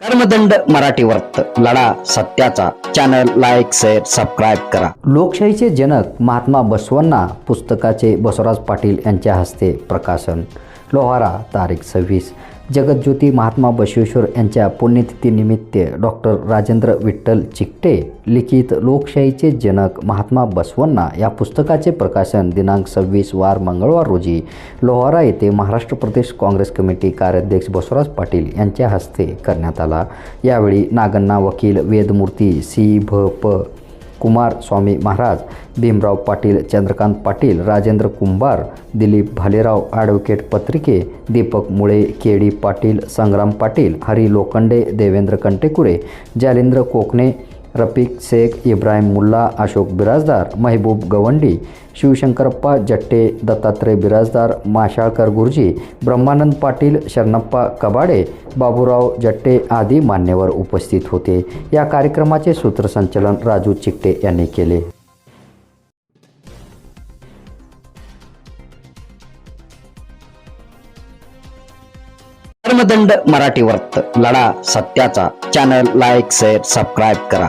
कर्मदंड मराठी वर्त लढा सत्याचा. चॅनल लाईक शेअर सबस्क्राईब करा. लोकशाहीचे जनक महात्मा बसवांना पुस्तकाचे बसवराज पाटील यांच्या हस्ते प्रकाशन. लोहारा तारीख सव्वीस. जगतज्योती महात्मा बसवेश्वर यांच्या पुण्यतिथीनिमित्त डॉक्टर राजेंद्र विठ्ठल चिकटे लिखित लोकशाहीचे जनक महात्मा बसवण्णा या पुस्तकाचे प्रकाशन दिनांक सव्वीस वार मंगळवार रोजी लोहारा येथे महाराष्ट्र प्रदेश काँग्रेस कमिटी कार्याध्यक्ष बसवराज पाटील यांच्या हस्ते करण्यात आला. यावेळी नागण्णा वकील वेदमूर्ती सी भ प कुमार स्वामी महाराज भीमराव पाटील चंद्रकांत पाटील राजेंद्र कुंभार दिलीप भालेराव ॲडव्होकेट पत्रिके दीपक मुळे केडी पाटील संग्राम पाटील हरी लोखंडे देवेंद्र कंटेकुरे जालिंद्र कोकणे रफिक शेख इब्राहिम मुल्ला अशोक बिराजदार महबूब गवंडी शिवशंकरप्पा जट्टे दत्तात्रय बिराजदार माशाळकर गुरुजी ब्रह्मानंद पाटील शरणप्पा कबाडे बाबूराव जट्टे आदी मान्यवर उपस्थित होते. या कार्यक्रमाचे सूत्रसंचलन राजू चिकटे यांनी केले. कर्मदंड मराठी वर्त लढा सत्याचा. चॅनल लाईक शेअर सबस्क्राईब करा.